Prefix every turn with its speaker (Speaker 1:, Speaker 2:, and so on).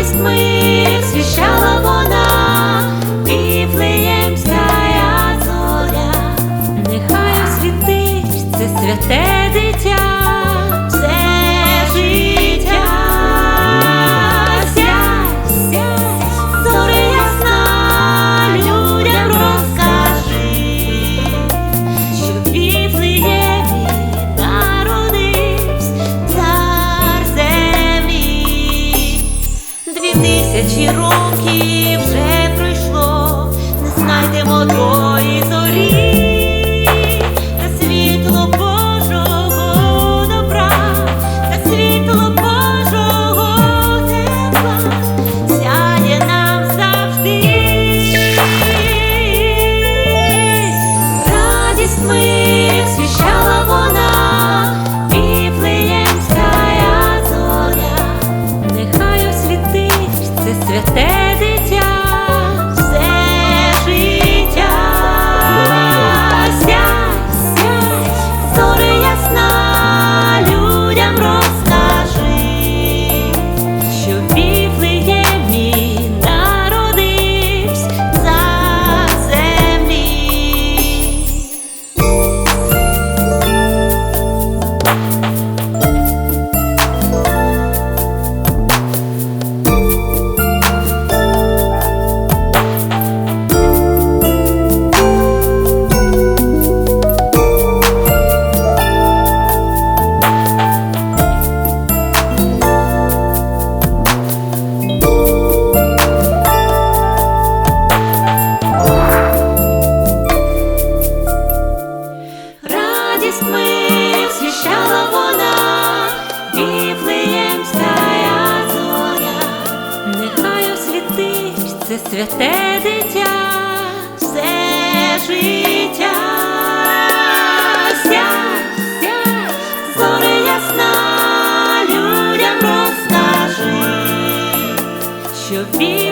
Speaker 1: радість мир свіщала вона, Віфлеєм зоря, нехай освітить це святе. тисячі років вже пройшло, не знайдемо тої. святе дитя, все життя, сяй, ясна, людям розкажи, що він.